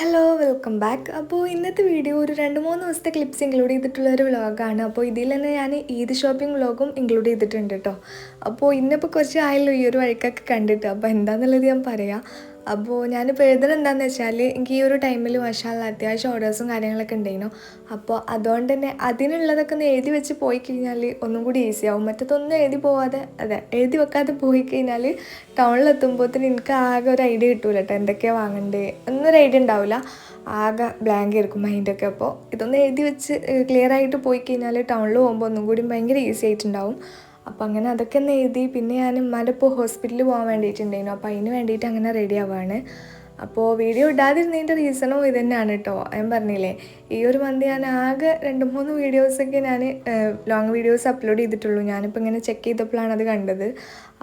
Hello welcome back അപ്പോൾ ഇന്നത്തെ video ഒരു രണ്ട് മൂന്ന് ദിവസത്തെ ക്ലിപ്സ് ഇൻക്ലൂഡ് ചെയ്തിട്ടുള്ള ഒരു വ്ളോഗാണ് അപ്പോൾ ഇതിൽ തന്നെ ഞാൻ ഈദ് ഷോപ്പിംഗ് വ്ളോഗും ഇൻക്ലൂഡ് ചെയ്തിട്ടുണ്ട് കേട്ടോ അപ്പോൾ ഇന്നിപ്പോൾ കുറച്ച് ആയല്ലോ ഈ ഒരു വഴിക്കൊക്കെ കണ്ടിട്ട്. അപ്പോൾ എന്താണെന്നുള്ളത് ഞാൻ പറയാം. അപ്പോൾ ഞാനിപ്പോൾ എഴുതുന്നത് എന്താണെന്ന് വെച്ചാൽ എനിക്ക് ഈ ഒരു ടൈമിൽ മഷാല അത്യാവശ്യം ഓർഡേഴ്സും കാര്യങ്ങളൊക്കെ ഉണ്ടായിരുന്നു. അപ്പോൾ അതുകൊണ്ട് തന്നെ അതിനുള്ളതൊക്കെ ഒന്ന് എഴുതി വെച്ച് പോയി കഴിഞ്ഞാൽ ഒന്നും കൂടി ഈസി ആവും. മറ്റത്തൊന്നും എഴുതി പോവാതെ അതെ എഴുതി വെക്കാതെ പോയി കഴിഞ്ഞാൽ ടൗണിലെത്തുമ്പോഴത്തേന് എനിക്ക് ആകെ ഒരു ഐഡിയ കിട്ടൂല കേട്ടോ എന്തൊക്കെയാണ് വാങ്ങണ്ടേ? ഒന്നൊരു ഐഡിയ ഉണ്ടാവില്ല ആകെ ബ്ലാങ്ക് ആയിരിക്കും മൈൻഡൊക്കെ അപ്പോൾ ഇതൊന്ന് എഴുതി വെച്ച് ക്ലിയർ ആയിട്ട് പോയി കഴിഞ്ഞാൽ ടൗണിൽ പോകുമ്പോൾ ഒന്നും കൂടി ഭയങ്കര ഈസി ആയിട്ടുണ്ടാവും. അപ്പോൾ അങ്ങനെ അതൊക്കെ ഒന്ന് എഴുതി പിന്നെ ഞാൻ ഉമ്മാന്റെ ഇപ്പോൾ ഹോസ്പിറ്റലിൽ പോകാൻ വേണ്ടിയിട്ടുണ്ടായിരുന്നു. അപ്പോൾ അതിന് വേണ്ടിയിട്ട് അങ്ങനെ റെഡി ആവുകയാണ് അപ്പോൾ വീഡിയോ ഇടാതിരുന്നതിന്റെ റീസണും ഇത് തന്നെയാണ് കേട്ടോ ഞാൻ പറഞ്ഞില്ലേ ഈ ഒരു മന്ത് ഞാൻ ആകെ രണ്ട് മൂന്ന് വീഡിയോസൊക്കെ ഞാൻ ലോങ് വീഡിയോസ് അപ്ലോഡ് ചെയ്തിട്ടുള്ളൂ. ഞാനിപ്പോൾ ഇങ്ങനെ ചെക്ക് ചെയ്തപ്പോഴാണ് അത് കണ്ടത്.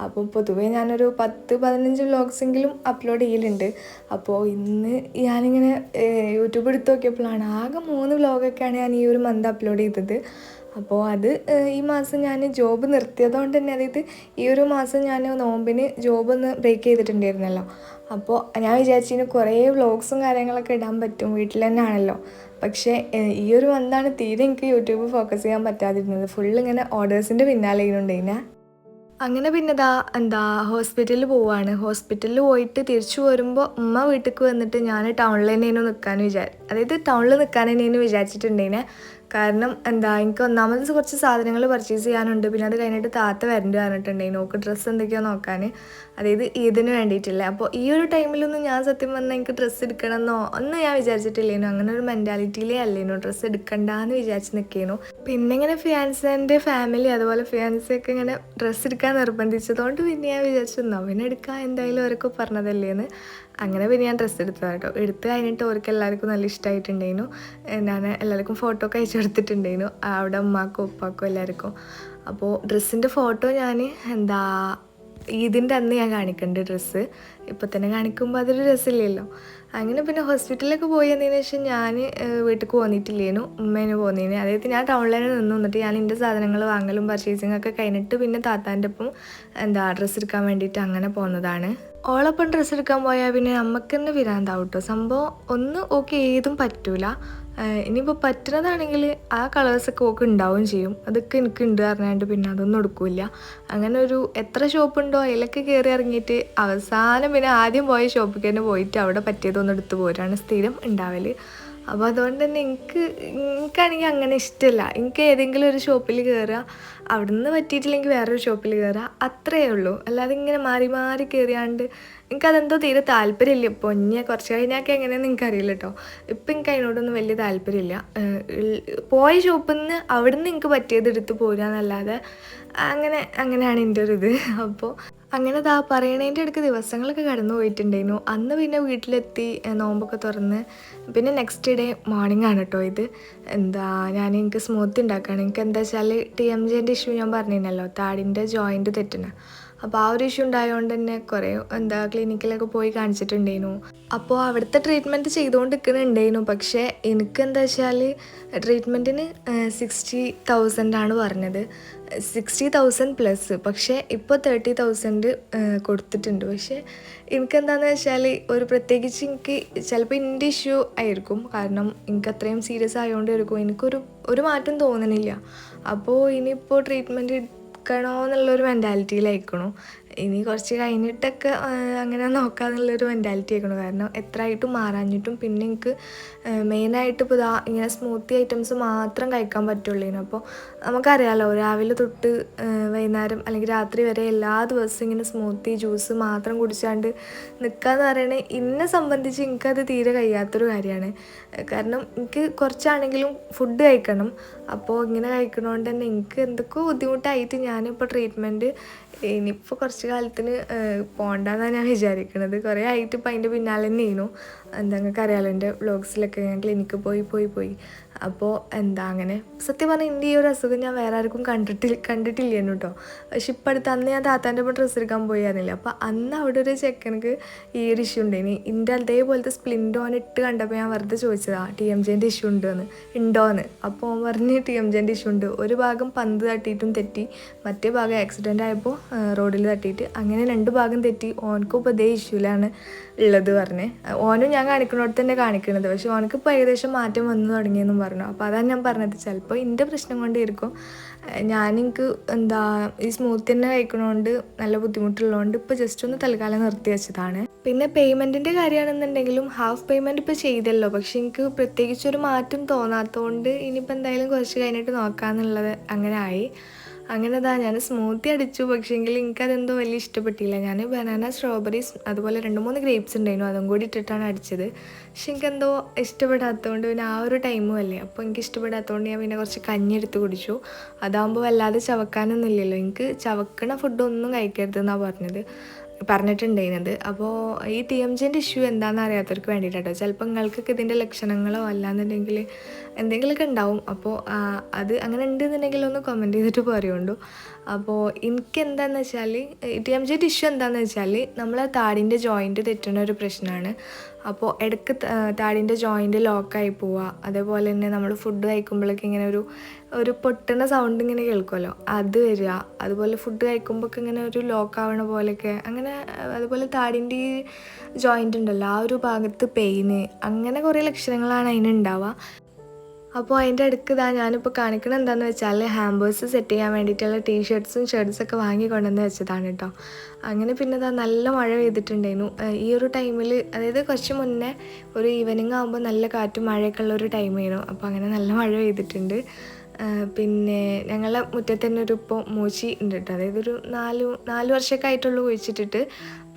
അപ്പോൾ പൊതുവേ ഞാനൊരു പത്ത് പതിനഞ്ച് വ്ളോഗ്സെങ്കിലും അപ്ലോഡ് ചെയ്യലുണ്ട്. അപ്പോൾ ഇന്ന് ഞാനിങ്ങനെ യൂട്യൂബ് എടുത്ത് നോക്കിയപ്പോഴാണ് ആകെ മൂന്ന് വ്ളോഗൊക്കെയാണ് ഞാൻ ഈ ഒരു മന്ത് അപ്ലോഡ് ചെയ്തത്. അപ്പോൾ അത് ഈ മാസം ഞാൻ ജോബ് നിർത്തിയതുകൊണ്ട് തന്നെ അതായത് ഈ ഒരു മാസം ഞാൻ നോമ്പിന് ജോബ് ഒന്ന് ബ്രേക്ക് ചെയ്തിട്ടുണ്ടായിരുന്നല്ലോ. അപ്പോൾ ഞാൻ വിചാരിച്ചിന് കുറേ വ്ളോഗ്സും കാര്യങ്ങളൊക്കെ ഇടാൻ പറ്റും വീട്ടിൽ തന്നെ ആണല്ലോ. പക്ഷേ ഈ ഒരു മന്താണ് തീരെ എനിക്ക് യൂട്യൂബ് ഫോക്കസ് ചെയ്യാൻ പറ്റാതിരുന്നത്. ഫുൾ ഇങ്ങനെ ഓർഡേഴ്സിന്റെ പിന്നാലെ ചെയ്യുന്നുണ്ടായിനെ അങ്ങനെ പിന്നെ ഇതാ എന്താ ഹോസ്പിറ്റലിൽ പോവാണ്. ഹോസ്പിറ്റലിൽ പോയിട്ട് തിരിച്ചു വരുമ്പോൾ ഉമ്മ വീട്ടിലേക്ക് വന്നിട്ട് ഞാൻ ടൗണിൽ തന്നെയാണ് നിൽക്കാൻ വിചാരി അതായത് ടൗണിൽ നിൽക്കാൻ തന്നെയാണ് വിചാരിച്ചിട്ടുണ്ടേനെ കാരണം എന്താ എനിക്ക് ഒന്നാമത് കുറച്ച് സാധനങ്ങൾ പർച്ചേസ് ചെയ്യാനുണ്ട്. പിന്നെ അത് കഴിഞ്ഞിട്ട് താത്ത വരേണ്ടി പറഞ്ഞിട്ടുണ്ടെങ്കിൽ നോക്ക് ഡ്രസ്സ് എന്തൊക്കെയോ നോക്കാൻ. അതായത് ഈദിന് വേണ്ടിയിട്ടില്ല. അപ്പോൾ ഈ ഒരു ടൈമിലൊന്നും ഞാൻ സത്യം പറഞ്ഞാൽ എനിക്ക് ഡ്രസ്സ് എടുക്കണമെന്നോ ഒന്നും ഞാൻ വിചാരിച്ചിട്ടില്ലേനു. അങ്ങനെ ഒരു മെന്റാലിറ്റിയിലേ അല്ലേനു ഡ്രസ്സ് എടുക്കണ്ടെന്ന് വിചാരിച്ച് നിൽക്കേനു പിന്നെ ഇങ്ങനെ ഫിയാൻസിന്റെ ഫാമിലി അതുപോലെ ഫിയാൻസിയൊക്കെ ഇങ്ങനെ ഡ്രസ്സ് എടുക്കാൻ നിർബന്ധിച്ചതുകൊണ്ട് പിന്നെ ഞാൻ വിചാരിച്ചു എന്നാ പിന്നെ എടുക്കാം എന്തായാലും അവരൊക്കെ പറഞ്ഞതല്ലേന്ന്. അങ്ങനെ പിന്നെ ഞാൻ ഡ്രസ്സ് എടുത്തതാണ് കേട്ടോ. എടുത്ത് കഴിഞ്ഞിട്ട് അവർക്ക് എല്ലാവർക്കും നല്ല ഇഷ്ടമായിട്ടുണ്ടായിരുന്നു ഞാൻ എല്ലാവർക്കും ഫോട്ടോ ഒക്കെ അയച്ചു കൊടുത്തിട്ടുണ്ടായിരുന്നു. അവിടെ ഉമ്മാക്കും ഉപ്പാക്കും എല്ലാവർക്കും. അപ്പോൾ ഡ്രസ്സിന്റെ ഫോട്ടോ ഞാൻ എന്താ ഈദിന്റെ അന്ന് ഞാൻ കാണിക്കേണ്ട ഡ്രസ്സ് ഇപ്പോൾ തന്നെ കാണിക്കുമ്പോൾ അതൊരു രസമില്ലല്ലോ. അങ്ങനെ പിന്നെ ഹോസ്പിറ്റലിലൊക്കെ പോയി എന്നതിന് ശേഷം ഞാൻ വീട്ടിൽ പോന്നിട്ടില്ലേനു ഉമ്മേനെ പോന്നേന്. അതായത് ഞാൻ ടൗണിൽ തന്നെ നിന്ന്. നിന്നിട്ട് ഞാൻ എന്റെ സാധനങ്ങൾ വാങ്ങലും പർച്ചേസിങ് ഒക്കെ കഴിഞ്ഞിട്ട് പിന്നെ താത്താന്റെ ഒപ്പം എന്താ ഡ്രസ്സ് എടുക്കാൻ വേണ്ടിയിട്ട് അങ്ങനെ പോകുന്നതാണ് ഓളൊപ്പം ഡ്രസ്സ് എടുക്കാൻ പോയാൽ പിന്നെ നമുക്ക് തന്നെ വിരാന്താവും കേട്ടോ സംഭവം ഒന്ന് ഓക്കെ ഏതും പറ്റൂല. ഇനിയിപ്പോൾ പറ്റുന്നതാണെങ്കിൽ ആ കളേഴ്സൊക്കെ ഓക്കെ ഉണ്ടാവുകയും ചെയ്യും. അതൊക്കെ എനിക്ക് ഉണ്ട് അറിഞ്ഞാണ്ട് പിന്നെ അതൊന്നും എടുക്കില്ല. അങ്ങനെ ഒരു എത്ര ഷോപ്പുണ്ടോ അതിലൊക്കെ കയറി ഇറങ്ങിയിട്ട് അവസാനം പിന്നെ ആദ്യം പോയ ഷോപ്പിൽ തന്നെ പോയിട്ട് അവിടെ പറ്റിയതൊന്നും എടുത്ത് പോരാണ് സ്ഥിരം ഉണ്ടാവൽ അപ്പോൾ അതുകൊണ്ട് തന്നെ എനിക്ക് എനിക്കാണെങ്കിൽ അങ്ങനെ ഇഷ്ടമല്ല എനിക്ക് ഏതെങ്കിലും ഒരു ഷോപ്പിൽ കയറുക അവിടെ നിന്ന് പറ്റിയിട്ടില്ലെങ്കിൽ വേറൊരു ഷോപ്പിൽ കയറുക അത്രയേ ഉള്ളൂ. അല്ലാതെ ഇങ്ങനെ മാറി മാറി കയറിയാണ്ട് എനിക്കതെന്തോ തീരെ താല്പര്യമില്ല. ഇപ്പോൾ ഇനി കുറച്ച് കഴിഞ്ഞാൽ എങ്ങനെയാണെന്ന് എനിക്കറിയില്ല കേട്ടോ ഇപ്പം എനിക്ക് അതിനോടൊന്നും വലിയ താല്പര്യമില്ല. പോയ ഷോപ്പിൽ നിന്ന് അവിടെ നിന്ന് എനിക്ക് പറ്റിയത് എടുത്ത് പോരാന്നല്ലാതെ അങ്ങനെ അങ്ങനെയാണ് എന്റെ ഒരു ഇത്. അപ്പോൾ അങ്ങനെ ദാ പറയണതിന്റെ അടുക്ക് ദിവസങ്ങളൊക്കെ കടന്നു പോയിട്ടുണ്ടായിരുന്നു. അന്ന് പിന്നെ വീട്ടിലെത്തി നോമ്പൊക്കെ തുറന്ന്. പിന്നെ നെക്സ്റ്റ് ഡേ മോർണിംഗ് ആണ് കേട്ടോ ഇത്. എന്താ ഞാൻ എനിക്ക് സ്മൂത്ത് ഉണ്ടാക്കുകയാണ് എനിക്ക് എന്താ വെച്ചാൽ ടി എം ജെന്റെ ഇഷ്യൂ ഞാൻ പറഞ്ഞിരുന്നല്ലോ താടിന്റെ ജോയിന്റ് തെറ്റുന്ന. അപ്പോൾ ആ ഒരു ഇഷ്യൂ ഉണ്ടായതുകൊണ്ട് തന്നെ കുറേ എന്താ ക്ലിനിക്കിലൊക്കെ പോയി കാണിച്ചിട്ടുണ്ടായിരുന്നു അപ്പോൾ അവിടുത്തെ ട്രീറ്റ്മെന്റ് ചെയ്തുകൊണ്ട് നിൽക്കുന്നുണ്ടായിരുന്നു പക്ഷേ എനിക്ക് എന്താ വെച്ചാൽ ട്രീറ്റ്മെന്റിന് സിക്സ്റ്റി തൗസൻഡ് ആണ് പറഞ്ഞത്. സിക്സ്റ്റി തൗസൻഡ് പ്ലസ് പക്ഷേ ഇപ്പോൾ തേർട്ടി തൗസൻഡ് കൊടുത്തിട്ടുണ്ട്. പക്ഷേ എനിക്കെന്താണെന്ന് വെച്ചാൽ ഒരു പ്രത്യേകിച്ച് എനിക്ക് ചിലപ്പോൾ എന്റെ ഇഷ്യൂ ആയിരിക്കും. കാരണം എനിക്ക് അത്രയും സീരിയസ് ആയതുകൊണ്ട് ആയിരിക്കും എനിക്കൊരു ഒരു മാറ്റം തോന്നണില്ല. അപ്പോൾ ഇനിയിപ്പോൾ ട്രീറ്റ്മെന്റ് എടുക്കണോ എന്നുള്ളൊരു മെന്റാലിറ്റിയിലായിരിക്കണു ഇനി കുറച്ച് കഴിഞ്ഞിട്ടൊക്കെ അങ്ങനെ നോക്കാന്നുള്ളൊരു മെന്റാലിറ്റി ആയിരിക്കണു കാരണം എത്ര ആയിട്ടും മാറാഞ്ഞിട്ടും പിന്നെ എനിക്ക് മെയിനായിട്ട് ഇപ്പോൾ ഇതാ ഇങ്ങനെ സ്മൂത്തി ഐറ്റംസ് മാത്രം കഴിക്കാൻ പറ്റുള്ളൂ അപ്പോൾ നമുക്കറിയാമല്ലോ രാവിലെ തൊട്ട് വൈകുന്നേരം അല്ലെങ്കിൽ രാത്രി വരെ എല്ലാ ദിവസവും ഇങ്ങനെ സ്മൂത്തി ജ്യൂസ് മാത്രം കുടിച്ചാണ്ട് നിൽക്കുക എന്ന് പറയണേ എന്നെ സംബന്ധിച്ച് എനിക്കത് തീരെ കഴിയാത്തൊരു കാര്യമാണ് കാരണം എനിക്ക് കുറച്ചാണെങ്കിലും ഫുഡ് കഴിക്കണം. അപ്പോൾ ഇങ്ങനെ കഴിക്കണോണ്ട് തന്നെ എനിക്ക് എന്തൊക്കെ ബുദ്ധിമുട്ടായിട്ട് ഞാനിപ്പോൾ ട്രീറ്റ്മെന്റ് ഇനിയിപ്പോൾ കുറച്ച് കാലത്തിന് പോകണ്ടെന്നാണ് ഞാൻ വിചാരിക്കുന്നത് കുറേ ആയിട്ട് ഇപ്പം അതിന്റെ പിന്നാലെ തന്നെ ചെയ്യുന്നു എന്താ നിങ്ങൾക്ക് അറിയാലോ എന്റെ വ്ളോഗ്സിലൊക്കെ ഞാൻ ക്ലിനിക്ക് പോയി പോയി പോയി. അപ്പോൾ എന്താ അങ്ങനെ? സത്യം പറഞ്ഞാൽ എന്റെ ഈ ഒരു അസുഖം ഞാൻ വേറെ ആർക്കും കണ്ടിട്ടില്ല കണ്ടിട്ടില്ലേനു കേട്ടോ പക്ഷെ ഇപ്പം അടുത്ത് അന്ന് ഞാൻ താത്താന്റെ ഒപ്പം ഡ്രസ്സ് എടുക്കാൻ പോയായിരുന്നില്ല. അപ്പോൾ അന്ന് അവിടെ ഒരു ചെക്കനക്ക് ഈ ഒരു ഇഷ്യൂ ഉണ്ടായിനി. എന്റെ അതേപോലത്തെ സ്പ്ലിൻഡ് ഓൻ ഇട്ട് കണ്ടപ്പോൾ ഞാൻ വെറുതെ ചോദിച്ചതാ ടി എം ജെന്റെ ഇഷ്യൂ ഉണ്ട് എന്ന്. അപ്പോൾ ഓൻ പറഞ്ഞ് ടി എം ജെന്റെ ഇഷ്യൂ ഉണ്ട്. ഒരു ഭാഗം പന്ത് തട്ടിയിട്ടും തെറ്റി മറ്റേ ഭാഗം ആക്സിഡന്റ് ആയപ്പോൾ റോഡിൽ തട്ടിയിട്ട് അങ്ങനെ രണ്ട് ഭാഗം തെറ്റി. ഓനക്കും ഇപ്പോൾ ഇതേ ഇഷ്യൂലാണ് ഉള്ളത് പറഞ്ഞ്. ഓനും ഞാൻ കാണിക്കുന്നിടത്ത് തന്നെ കാണിക്കുന്നത് പക്ഷെ ഓനക്ക് ഇപ്പോൾ ഏകദേശം മാറ്റം വന്നു തുടങ്ങിയെന്നും പറഞ്ഞു അപ്പോൾ അതാണ് ഞാൻ പറഞ്ഞത്. ചിലപ്പോൾ എന്റെ പ്രശ്നം കൊണ്ടായിരിക്കും. ഞാൻ എനിക്ക് എന്താ ഈ സ്മൂത്ത് തന്നെ കഴിക്കണോണ്ട് നല്ല ബുദ്ധിമുട്ടുള്ളതുകൊണ്ട് ഇപ്പോൾ ജസ്റ്റ് ഒന്ന് തൽക്കാലം നിർത്തി വെച്ചതാണ്. പിന്നെ പേയ്മെന്റിന്റെ കാര്യമാണെന്നുണ്ടെങ്കിലും ഹാഫ് പേയ്മെന്റ് ഇപ്പോൾ ചെയ്തല്ലോ. പക്ഷെ എനിക്ക് പ്രത്യേകിച്ച് ഒരു മാറ്റം തോന്നാത്തതുകൊണ്ട് ഇനിയിപ്പോൾ എന്തായാലും കുറച്ച് കഴിഞ്ഞിട്ട് നോക്കാമെന്നുള്ളത് അങ്ങനെ ആയി. അങ്ങനെ അതാ ഞാൻ സ്മൂത്തി അടിച്ചു. പക്ഷേങ്കിൽ എനിക്കതെന്തോ വലിയ ഇഷ്ടപ്പെട്ടില്ല. ഞാൻ ബനാന സ്ട്രോബെറീസ് അതുപോലെ രണ്ട് മൂന്ന് ഗ്രേപ്സ് ഉണ്ടായിരുന്നു. അതും കൂടി ഇട്ടിട്ടാണ് അടിച്ചത്. പക്ഷെ എനിക്കെന്തോ ഇഷ്ടപ്പെടാത്തതുകൊണ്ട് പിന്നെ ആ ഒരു ടൈമും അല്ലേ. അപ്പോൾ എനിക്ക് ഇഷ്ടപ്പെടാത്തതുകൊണ്ട് ഞാൻ പിന്നെ കുറച്ച് കഞ്ഞി എടുത്ത് കുടിച്ചു. അതാകുമ്പോൾ വല്ലാതെ ചവക്കാനൊന്നും ഇല്ലല്ലോ എനിക്ക് ചവക്കണ ഫുഡൊന്നും കഴിക്കരുതെന്നാണ് പറഞ്ഞത്. പറഞ്ഞിട്ടുണ്ടായിരുന്നത്. അപ്പോൾ ഈ ടി എം ജിന്റെ ഇഷ്യൂ എന്താണെന്ന് അറിയാത്തവർക്ക് വേണ്ടിയിട്ടോ ചിലപ്പോൾ നിങ്ങൾക്കൊക്കെ ഇതിന്റെ ലക്ഷണങ്ങളോ അല്ലാന്നുണ്ടെങ്കിൽ എന്തെങ്കിലുമൊക്കെ ഉണ്ടാവും. അപ്പോൾ അത് അങ്ങനെ ഉണ്ടെന്നുണ്ടെങ്കിൽ ഒന്ന് കമന്റ് ചെയ്തിട്ട് പറയുള്ളൂ. അപ്പോൾ എനിക്ക് എന്താണെന്ന് വെച്ചാൽ ടി എം ജിന്റെ ഇഷ്യൂ എന്താണെന്ന് വെച്ചാൽ നമ്മളെ താടിന്റെ ജോയിന്റ് തെറ്റുന്ന ഒരു പ്രശ്നമാണ് അപ്പോൾ ഇടയ്ക്ക് താടിന്റെ ജോയിന്റ് ലോക്കായി പോവുക അതേപോലെ തന്നെ നമ്മൾ ഫുഡ് കഴിക്കുമ്പോഴൊക്കെ ഇങ്ങനെ ഒരു ഒരു പൊട്ടുന്ന സൗണ്ട് ഇങ്ങനെ കേൾക്കുമല്ലോ അത് വരിക അതുപോലെ ഫുഡ് കഴിക്കുമ്പോഴൊക്കെ ഇങ്ങനെ ഒരു ലോക്കാവണ പോലെയൊക്കെ. അങ്ങനെ അതുപോലെ താടിന്റെ ഈ ജോയിന്റ് ഉണ്ടല്ലോ ആ ഒരു ഭാഗത്ത് പെയിന് അങ്ങനെ കുറേ ലക്ഷണങ്ങളാണ് അതിനുണ്ടാവുക അപ്പോൾ അതിന്റെ അടുക്ക് ഇതാ ഞാനിപ്പോൾ കാണിക്കണത് എന്താണെന്ന് വെച്ചാൽ ഹാമ്പേഴ്സ് സെറ്റ് ചെയ്യാൻ വേണ്ടിയിട്ടുള്ള ടീഷർട്ട്സും ഷർട്ട്സൊക്കെ വാങ്ങി കൊണ്ടുവന്ന് വെച്ചതാണ് കേട്ടോ അങ്ങനെ പിന്നെ ഇതാ നല്ല മഴ പെയ്തിട്ടുണ്ടായിരുന്നു. ഈ ഒരു ടൈമിൽ അതായത് കുറച്ച് മുന്നേ ഒരു ഈവനിങ് ആകുമ്പോൾ നല്ല കാറ്റും മഴയൊക്കെ ഉള്ള ഒരു ടൈമായിരുന്നു അപ്പോൾ അങ്ങനെ നല്ല മഴ പെയ്തിട്ടുണ്ട്. പിന്നെ ഞങ്ങളുടെ മുറ്റത്ത് തന്നെ ഒരു ഇപ്പോൾ മൂച്ചി ഉണ്ട് കേട്ടോ അതായത് ഒരു നാല് നാല് വർഷമൊക്കെ ആയിട്ടുള്ളൂ കുഴിച്ചിട്ടിട്ട്.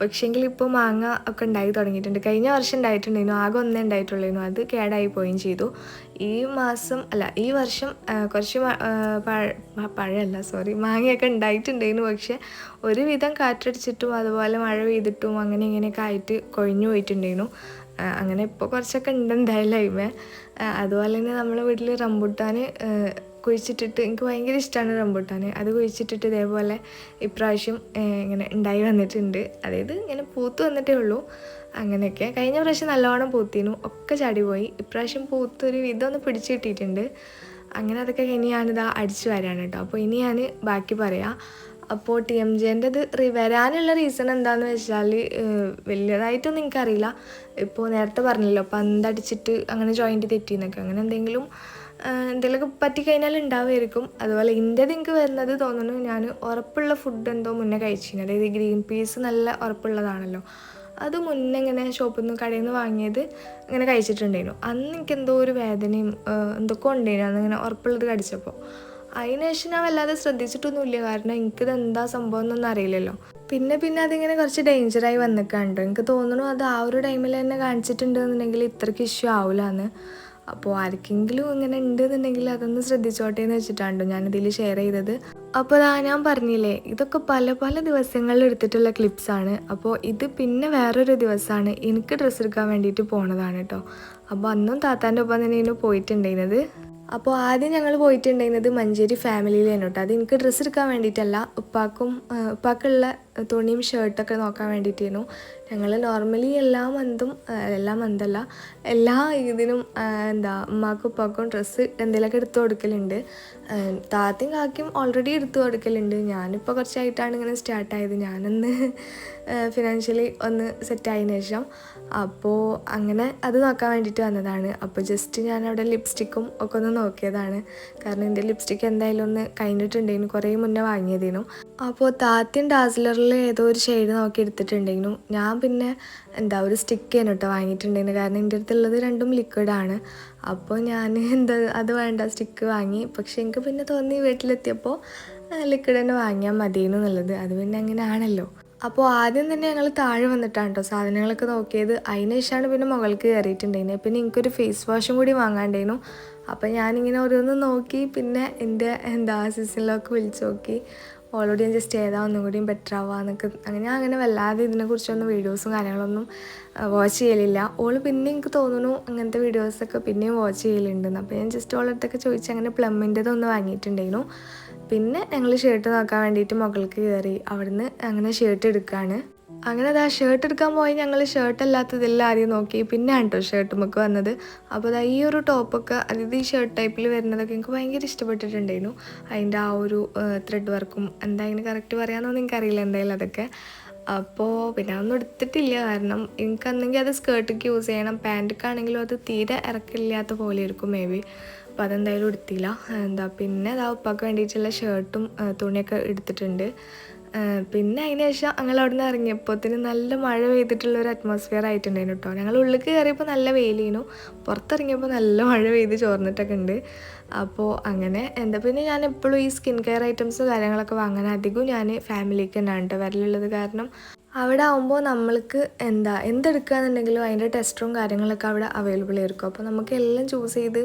പക്ഷേങ്കിൽ ഇപ്പോൾ മാങ്ങ ഒക്കെ ഉണ്ടായി തുടങ്ങിയിട്ടുണ്ട്. കഴിഞ്ഞ വർഷം ഉണ്ടായിട്ടുണ്ടായിരുന്നു. ആകെ ഒന്നേ ഉണ്ടായിട്ടുള്ളായിരുന്നു. അത് കേടായി പോവുകയും ചെയ്തു. ഈ മാസം അല്ല ഈ വർഷം കുറച്ച് മ- ആ, പഴ- പ- പഴമല്ല സോറി മാങ്ങയൊക്കെ ഉണ്ടായിട്ടുണ്ടായിരുന്നു. പക്ഷെ ഒരുവിധം കാറ്റടിച്ചിട്ടും അതുപോലെ മഴ പെയ്തിട്ടും അങ്ങനെ ഇങ്ങനെയൊക്കെ ആയിട്ട് കൊഴിഞ്ഞു പോയിട്ടുണ്ടായിരുന്നു. അങ്ങനെ ഇപ്പോൾ കുറച്ചൊക്കെ ഉണ്ട് അതുപോലെ തന്നെ നമ്മളെ വീട്ടിൽ റംബുട്ടാൻ കുഴിച്ചിട്ടിട്ട് എനിക്ക് ഭയങ്കര ഇഷ്ടമാണ് റംബൂട്ടാൻ അത് കുഴിച്ചിട്ടിട്ട് ഇതേപോലെ ഇപ്രാവശ്യം ഇങ്ങനെ ഉണ്ടായി വന്നിട്ടുണ്ട്. അതായത് ഇങ്ങനെ പൂത്ത് വന്നിട്ടേ ഉള്ളൂ. അങ്ങനെയൊക്കെ. കഴിഞ്ഞ പ്രാവശ്യം നല്ലവണ്ണം പൂത്തിനു ഒക്കെ ചാടി പോയി ഇപ്രാവശ്യം പൂത്ത് ഒരു വിധം ഒന്ന് പിടിച്ച് കിട്ടിയിട്ടുണ്ട്. അങ്ങനെ അതൊക്കെ ഇനി ഞാനിതാ അടിച്ചു വരാണ് കേട്ടോ. അപ്പോൾ ഇനി ഞാൻ ബാക്കി പറയാം. അപ്പോൾ ടി എം റി വരാനുള്ള റീസൺ എന്താണെന്ന് വെച്ചാൽ വലിയതായിട്ടൊന്നും എനിക്കറിയില്ല. ഇപ്പോൾ നേരത്തെ പറഞ്ഞല്ലോ പന്തടിച്ചിട്ട് അങ്ങനെ ജോയിന്റ് തെറ്റിന്നൊക്കെ. അങ്ങനെ എന്തെങ്കിലും എന്തെങ്കിലുമൊക്കെ പറ്റിക്കഴിഞ്ഞാൽ ഉണ്ടാവുമായിരിക്കും. അതുപോലെ ഇന്റെത് എനിക്ക് വരുന്നത് തോന്നുന്നു ഞാൻ ഉറപ്പുള്ള ഫുഡ് എന്തോ മുന്നേ കഴിച്ചിരുന്നു. അതായത് ഗ്രീൻ പീസ് നല്ല ഉറപ്പുള്ളതാണല്ലോ. അത് മുന്നേ ഇങ്ങനെ ഷോപ്പിൽ നിന്ന് കടയിൽ നിന്ന് വാങ്ങിയത് ഇങ്ങനെ കഴിച്ചിട്ടുണ്ടായിരുന്നു. അന്ന് എനിക്ക് എന്തോ ഒരു വേദനയും എന്തൊക്കെ ഉണ്ടായിരുന്നു. അന്നിങ്ങനെ ഉറപ്പുള്ളത് കടിച്ചപ്പോൾ. അതിന് ശേഷം ഞാൻ വല്ലാതെ ശ്രദ്ധിച്ചിട്ടൊന്നുമില്ല. കാരണം എനിക്കിത് എന്താ സംഭവം എന്നൊന്നും അറിയില്ലല്ലോ. പിന്നെ പിന്നെ അതിങ്ങനെ കുറച്ച് ഡേഞ്ചറായി വന്നിട്ടുണ്ട് എനിക്ക് തോന്നുന്നു അത് ആ ഒരു ടൈമിൽ തന്നെ കാണിച്ചിട്ടുണ്ടെന്നുണ്ടെങ്കിൽ ഇത്രയ്ക്ക് ഇഷ്യൂ ആവില്ല എന്ന് അപ്പോൾ ആർക്കെങ്കിലും ഇങ്ങനെ ഉണ്ട് എന്നുണ്ടെങ്കിൽ അതൊന്ന് ശ്രദ്ധിച്ചോട്ടെ എന്ന് വെച്ചിട്ടാണ്ടോ ഞാനിതിൽ ഷെയർ ചെയ്തത്. അപ്പോൾ അതാ ഞാൻ പറഞ്ഞില്ലേ ഇതൊക്കെ പല പല ദിവസങ്ങളിൽ എടുത്തിട്ടുള്ള ക്ലിപ്സാണ് അപ്പോൾ ഇത് പിന്നെ വേറൊരു ദിവസമാണ്. എനിക്ക് ഡ്രസ്സ് എടുക്കാൻ വേണ്ടിയിട്ട് പോണതാണ് കേട്ടോ. അപ്പോൾ അന്നും താത്താന്റെ ഒപ്പം തന്നെയാണ് പോയിട്ടുണ്ടായിരുന്നത്. അപ്പോൾ ആദ്യം ഞങ്ങൾ പോയിട്ടുണ്ടായിരുന്നത് മഞ്ചേരി ഫാമിലിയിലായിരുന്നു കേട്ടോ അത് എനിക്ക് ഡ്രസ്സ് എടുക്കാൻ വേണ്ടിയിട്ടല്ല. ഉപ്പാക്കും ഉപ്പാക്കുള്ള തുണിയും ഷർട്ടൊക്കെ നോക്കാൻ വേണ്ടിയിട്ടായിരുന്നു. ഞങ്ങൾ നോർമലി എല്ലാ മന്തും എല്ലാ മന്തല്ല എല്ലാ ഇതിനും എന്താ ഉമ്മാക്കും ഉപ്പാക്കും ഡ്രസ്സ് എന്തെങ്കിലുമൊക്കെ എടുത്തു കൊടുക്കലുണ്ട്. താത്തയും കാക്കും ഓൾറെഡി എടുത്തു കൊടുക്കലുണ്ട്. ഞാനിപ്പോൾ കുറച്ചായിട്ടാണ് ഇങ്ങനെ സ്റ്റാർട്ടായത് ഞാനൊന്ന് ഫിനാൻഷ്യലി ഒന്ന് സെറ്റായതിനു ശേഷം. അപ്പോൾ അങ്ങനെ അത് നോക്കാൻ വേണ്ടിയിട്ട് വന്നതാണ്. അപ്പോൾ ജസ്റ്റ് ഞാൻ അവിടെ ലിപ്സ്റ്റിക്കും ഒക്കെ ഒന്ന് നോക്കിയതാണ്. കാരണം എന്റെ ലിപ്സ്റ്റിക്ക് എന്തായാലും ഒന്ന് കഴിഞ്ഞിട്ടുണ്ടെങ്കിലും കുറേ മുന്നേ വാങ്ങിയതേനു. അപ്പോൾ താത്യൻ ഡാസ്ലറിൽ ഏതോ ഒരു ഷെയ്ഡ് നോക്കി എടുത്തിട്ടുണ്ടെങ്കിലും ഞാൻ പിന്നെ എന്താ ഒരു സ്റ്റിക്ക് ആണ് കേട്ടോ വാങ്ങിയിട്ടുണ്ടായിരുന്നു കാരണം എന്റെ അടുത്തുള്ളത് രണ്ടും ലിക്വിഡാണ് അപ്പോൾ ഞാൻ എന്താ അത് വേണ്ട സ്റ്റിക്ക് വാങ്ങി. പക്ഷേ എനിക്ക് പിന്നെ തോന്നി വീട്ടിലെത്തിയപ്പോൾ ലിക്വിഡ് തന്നെ വാങ്ങിയാൽ മതിയെന്നുള്ളത്. അത് പിന്നെ അങ്ങനെ ആണല്ലോ അപ്പോൾ ആദ്യം തന്നെ ഞങ്ങൾ താഴെ വന്നിട്ടാണ് കേട്ടോ സാധനങ്ങളൊക്കെ നോക്കിയത്. അതിന് ശേഷമാണ് പിന്നെ മുകൾക്ക് കയറിയിട്ടുണ്ടായിരുന്നത് പിന്നെ എനിക്കൊരു ഫേസ് വാഷും കൂടി വാങ്ങാണ്ടായിരുന്നു അപ്പോൾ ഞാനിങ്ങനെ ഓരോന്ന് നോക്കി പിന്നെ എന്റെ എന്താ സിസിലൊക്കെ വിളിച്ച് നോക്കി. ഓൾറെഡി ഞാൻ ജസ്റ്റ് ഏതാ ഒന്നും കൂടിയും ബെറ്റർ ആവുക എന്നൊക്കെ അങ്ങനെ ഞാൻ അങ്ങനെ വല്ലാതെ ഇതിനെക്കുറിച്ചൊന്നും വീഡിയോസും കാര്യങ്ങളൊന്നും വാച്ച് ചെയ്യലില്ല. ഓൾ പിന്നെ എനിക്ക് തോന്നുന്നു അങ്ങനത്തെ വീഡിയോസൊക്കെ പിന്നെയും വാച്ച് ചെയ്യലുണ്ടെന്ന്. അപ്പോൾ ഞാൻ ജസ്റ്റ് ഓളടുത്തൊക്കെ ചോദിച്ച് അങ്ങനെ പ്ലമ്മിന്റെതൊന്ന് വാങ്ങിയിട്ടുണ്ടായിരുന്നു പിന്നെ ഞങ്ങൾ ഷർട്ട് നോക്കാൻ വേണ്ടിയിട്ട് മുകൾക്ക് കയറി അവിടുന്ന് അങ്ങനെ ഷർട്ട് എടുക്കുകയാണ് അങ്ങനെ അതാ ഷർട്ട് എടുക്കാൻ പോയി. ഞങ്ങൾ ഷർട്ട് അല്ലാത്തതെല്ലാം ആദ്യം നോക്കി. പിന്നെയാണ് കേട്ടോ ഷർട്ട് നമുക്ക് വന്നത്. അപ്പോൾ അതാ ഈ ഒരു ടോപ്പൊക്കെ അതായത് ഈ ഷർട്ട് ടൈപ്പിൽ വരുന്നതൊക്കെ എനിക്ക് ഭയങ്കര ഇഷ്ടപ്പെട്ടിട്ടുണ്ടായിരുന്നു. അതിന്റെ ആ ഒരു ത്രെഡ് വർക്കും എന്താ അതിന് കറക്റ്റ് പറയാമെന്നൊന്നും എനിക്കറിയില്ല എന്തായാലും അതൊക്കെ. അപ്പോൾ പിന്നെ അതൊന്നും എടുത്തിട്ടില്ല. കാരണം എനിക്കന്നെങ്കിൽ അത് സ്കേർട്ടിക്ക് യൂസ് ചെയ്യണം. പാന്റൊക്കെ ആണെങ്കിലും അത് തീരെ ഇറക്കില്ലാത്ത പോലെ ഇരിക്കും മേ ബി അപ്പോൾ അതെന്തായാലും എടുത്തില്ല. എന്താ പിന്നെ അതാ ഉപ്പാക്ക് വേണ്ടിയിട്ടുള്ള ഷർട്ടും തുണിയൊക്കെ എടുത്തിട്ടുണ്ട്. പിന്നെ അതിന് ശേഷം ഞങ്ങൾ അവിടെ നിന്ന് ഇറങ്ങിയപ്പോഴത്തേന് നല്ല മഴ പെയ്തിട്ടുള്ള ഒരു അറ്റ്മോസ്ഫിയർ ആയിട്ടുണ്ടായിരുന്നു കേട്ടോ ഞങ്ങൾ ഉള്ളിൽ കയറിയപ്പോൾ നല്ല വെയിലേനു. പുറത്തിറങ്ങിയപ്പോൾ നല്ല മഴ പെയ്ത് ചോർന്നിട്ടൊക്കെ ഉണ്ട്. അപ്പോൾ അങ്ങനെ എന്താ പിന്നെ ഞാൻ എപ്പോഴും ഈ സ്കിൻ കെയർ ഐറ്റംസ് കാര്യങ്ങളൊക്കെ വാങ്ങാൻ അധികവും ഞാൻ ഫാമിലിക്ക് തന്നെയാണ് കേട്ടോ വരലുള്ളത് കാരണം അവിടെ ആകുമ്പോൾ നമ്മൾക്ക് എന്താ എന്തെടുക്കുകയെന്നുണ്ടെങ്കിലും അതിന്റെ ടെസ്റ്ററും കാര്യങ്ങളൊക്കെ അവിടെ അവൈലബിൾ ആയിരിക്കും. അപ്പോൾ നമുക്ക് എല്ലാം ചൂസ് ചെയ്ത്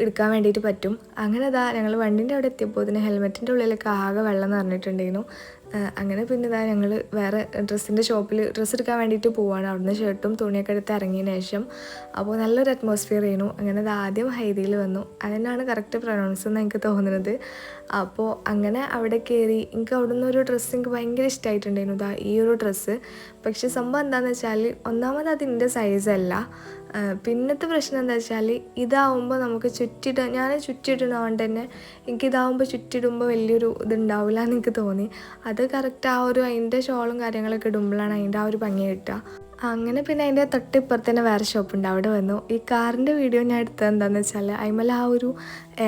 എടുക്കാൻ വേണ്ടിയിട്ട് പറ്റും. അങ്ങനെ അതാ ഞങ്ങൾ വണ്ടിന്റെ അവിടെ എത്തിയപ്പോൾ ഇതിന് ഹെൽമെറ്റിന്റെ ഉള്ളിലൊക്കെ ആകെ വെള്ളം നിറഞ്ഞിട്ടുണ്ടായിരുന്നു. അങ്ങനെ പിന്നെ ഇതാ ഞങ്ങൾ വേറെ ഡ്രസ്സിന്റെ ഷോപ്പിൽ ഡ്രസ്സ് എടുക്കാൻ വേണ്ടിയിട്ട് പോവാണ്. അവിടുന്ന് ഷർട്ടും തുണിയൊക്കെ എടുത്ത് ഇറങ്ങിയതിന് ശേഷം അപ്പോൾ നല്ലൊരു അറ്റ്മോസ്ഫിയർ ചെയ്യുന്നു അങ്ങനെ അത് ആദ്യം ഹൈദിയിൽ വന്നു. അതിനാണ് കറക്റ്റ് പ്രൊനൗൺസ് എന്ന് എനിക്ക് തോന്നുന്നത്. അപ്പോൾ അങ്ങനെ അവിടെ കയറി എനിക്ക് അവിടെ നിന്ന് ഒരു ഡ്രസ്സ് എനിക്ക് ഭയങ്കര ഇഷ്ടമായിട്ടുണ്ടായിരുന്നു ഇതാ ഈ ഒരു ഡ്രസ്സ് പക്ഷേ സംഭവം എന്താണെന്ന് വെച്ചാൽ ഒന്നാമത് അതിന്റെ സൈസല്ല പിന്നത്തെ പ്രശ്നം എന്താ വെച്ചാൽ ഇതാവുമ്പോൾ നമുക്ക് ചുറ്റിട ഞാൻ ചുറ്റിടുന്നതുകൊണ്ട് തന്നെ എനിക്കിതാവുമ്പോൾ ചുറ്റിടുമ്പോൾ വലിയൊരു ഇതുണ്ടാവില്ല എന്ന് എനിക്ക് തോന്നി. അത് കറക്റ്റ് ആ ഒരു അതിന്റെ ഷോളും കാര്യങ്ങളൊക്കെ ഇടുമ്പോഴാണ് അതിന്റെ ആ ഒരു ഭംഗി കിട്ടുക അങ്ങനെ പിന്നെ അതിന്റെ തൊട്ടിപ്പുറത്ത് തന്നെ വേറെ ഷോപ്പുണ്ട്. അവിടെ വന്നു. ഈ കാറിന്റെ വീഡിയോ ഞാൻ എടുത്തത് എന്താണെന്ന് വെച്ചാൽ അതിമേൽ ആ ഒരു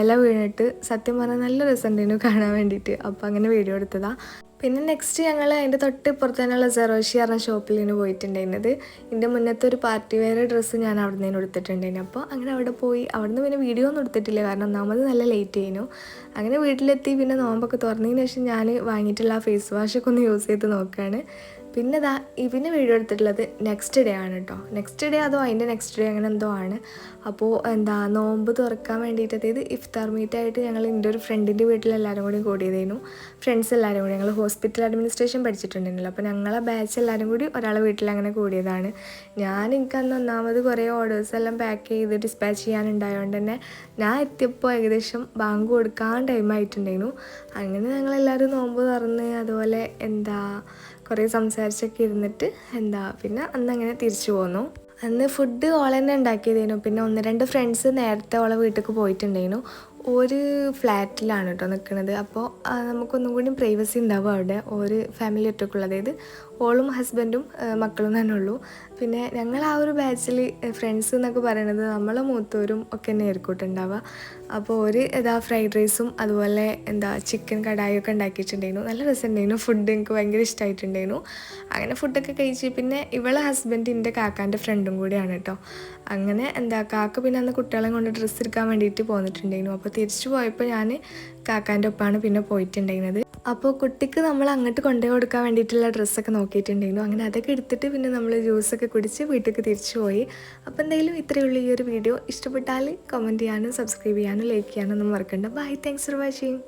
ഇല വീണിട്ട് സത്യം പറഞ്ഞാൽ നല്ല രസമുണ്ടായിരുന്നു കാണാൻ വേണ്ടിയിട്ട്. അപ്പോൾ അങ്ങനെ വീഡിയോ എടുത്തതാണ് പിന്നെ നെക്സ്റ്റ് ഞങ്ങൾ അതിന്റെ തൊട്ടിപ്പുറത്ത് തന്നെയുള്ള സെറോഷി പറഞ്ഞ ഷോപ്പിൽ പോയിട്ടുണ്ടായിരുന്നത്. എന്റെ മുന്നത്തെ ഒരു പാർട്ടി വെയർ ഡ്രസ്സ് ഞാൻ അവിടെ നിന്ന് എടുത്തിട്ടുണ്ടായിരുന്നു അപ്പോൾ അങ്ങനെ അവിടെ പോയി. അവിടെ നിന്ന് പിന്നെ വീഡിയോ ഒന്നും എടുത്തിട്ടില്ല. കാരണം ഒന്നാമത് നല്ല ലേറ്റ് ചെയ്യുന്നു അങ്ങനെ വീട്ടിലെത്തി പിന്നെ നോമ്പൊക്കെ തുറന്നതിന് ശേഷം ഞാൻ വാങ്ങിയിട്ടുള്ള ആ ഫേസ് വാഷൊക്കെ ഒന്ന് യൂസ് ചെയ്ത് നോക്കുകയാണ് പിന്നെ ഇതാ ഇവന് വീഡിയോ എടുത്തിട്ടുള്ളത് നെക്സ്റ്റ് ഡേ ആണ് കേട്ടോ നെക്സ്റ്റ് ഡേ അതോ അതിന്റെ നെക്സ്റ്റ് ഡേ അങ്ങനെ എന്തോ ആണ്. അപ്പോൾ എന്താ നോമ്പ് തുറക്കാൻ വേണ്ടിയിട്ട് അതായത് ഇഫ്താർ മീറ്റായിട്ട് ഞങ്ങൾ എന്റെ ഒരു ഫ്രണ്ടിന്റെ വീട്ടിൽ എല്ലാവരും കൂടി കൂടിയതായിരുന്നു ഫ്രണ്ട്സ് എല്ലാവരും കൂടി ഞങ്ങൾ ഹോസ്പിറ്റൽ അഡ്മിനിസ്ട്രേഷൻ പഠിച്ചിട്ടുണ്ടായിരുന്നല്ലോ. അപ്പോൾ ഞങ്ങളെ ബാച്ച് എല്ലാവരും കൂടി ഒരാളെ വീട്ടിൽ അങ്ങനെ കൂടിയതാണ്. ഞാൻ എനിക്ക് അന്ന് ഒന്നാമത് കുറേ ഓർഡേഴ്സ് എല്ലാം പാക്ക് ചെയ്ത് ഡിസ്പാച്ച് ചെയ്യാനുണ്ടായതുകൊണ്ട് തന്നെ ഞാൻ എത്തിയപ്പോൾ ഏകദേശം ബാങ്ക് കൊടുക്കാൻ ടൈം ആയിട്ടുണ്ടായിരുന്നു. അങ്ങനെ ഞങ്ങളെല്ലാവരും നോമ്പ് തുറന്ന് അതുപോലെ എന്താ കുറേ സംസാരിച്ചൊക്കെ ഇരുന്നിട്ട് എന്താ പിന്നെ അന്ന് അങ്ങനെ തിരിച്ചു പോന്നു. അന്ന് ഫുഡ് ഓൾ തന്നെ ഉണ്ടാക്കിയതേനു. പിന്നെ ഒന്ന് രണ്ട് ഫ്രണ്ട്സ് നേരത്തെ ഓളെ വീട്ടിലേക്ക് പോയിട്ടുണ്ടായിരുന്നു ഒരു ഫ്ലാറ്റിലാണ് കേട്ടോ നിൽക്കുന്നത് അപ്പോൾ നമുക്കൊന്നും കൂടി പ്രൈവസി ഉണ്ടാവും അവിടെ. ഒരു ഫാമിലി ഒറ്റക്കുള്ള. അതായത് ഓളും ഹസ്ബൻഡും മക്കളും തന്നെ ഉള്ളൂ. പിന്നെ ഞങ്ങൾ ആ ഒരു ബാച്ചിൽ ഫ്രണ്ട്സ് എന്നൊക്കെ പറയുന്നത് നമ്മളെ മൂത്തവരും ഒക്കെ തന്നെ ഏർക്കൂട്ടുണ്ടാവുക അപ്പോൾ ഒരു ഇതാ ഫ്രൈഡ് റൈസും അതുപോലെ എന്താ ചിക്കൻ കടായി ഒക്കെ ഉണ്ടാക്കിയിട്ടുണ്ടായിരുന്നു നല്ല രസമുണ്ടായിരുന്നു ഫുഡ് എനിക്ക് ഭയങ്കര ഇഷ്ടമായിട്ടുണ്ടായിരുന്നു അങ്ങനെ ഫുഡൊക്കെ കഴിച്ച് പിന്നെ ഇവളെ ഹസ്ബൻഡ് എന്റെ കാക്കാന്റെ ഫ്രണ്ടും കൂടിയാണ് കേട്ടോ. അങ്ങനെ എന്താ കാക്ക പിന്നെ അന്ന് കുട്ടികളെ കൊണ്ട് ഡ്രസ്സ് എടുക്കാൻ വേണ്ടിയിട്ട് പോന്നിട്ടുണ്ടായിരുന്നു. അപ്പോൾ തിരിച്ചു പോയപ്പോൾ ഞാൻ കാക്കാന്റെ ഒപ്പമാണ് പിന്നെ പോയിട്ടുണ്ടായിരുന്നത്. അപ്പോൾ കുട്ടിക്ക് നമ്മൾ അങ്ങോട്ട് കൊണ്ടുപോയി കൊടുക്കാൻ വേണ്ടിയിട്ടുള്ള ഡ്രസ്സൊക്കെ നോക്കിയിട്ടുണ്ടായിരുന്നു. അങ്ങനെ അതൊക്കെ എടുത്തിട്ട് പിന്നെ നമ്മൾ ജ്യൂസൊക്കെ കുടിച്ച് വീട്ടിലേക്ക് തിരിച്ചു പോയി. അപ്പോൾ എന്തായാലും ഇത്രയേ ഉള്ളൂ ഈ ഒരു വീഡിയോ. ഇഷ്ടപ്പെട്ടാൽ കമന്റ് ചെയ്യാനും സബ്സ്ക്രൈബ് ചെയ്യാനും ലൈക്ക് ചെയ്യാനും ഒന്നും മറക്കണ്ട. Bye thanks for watching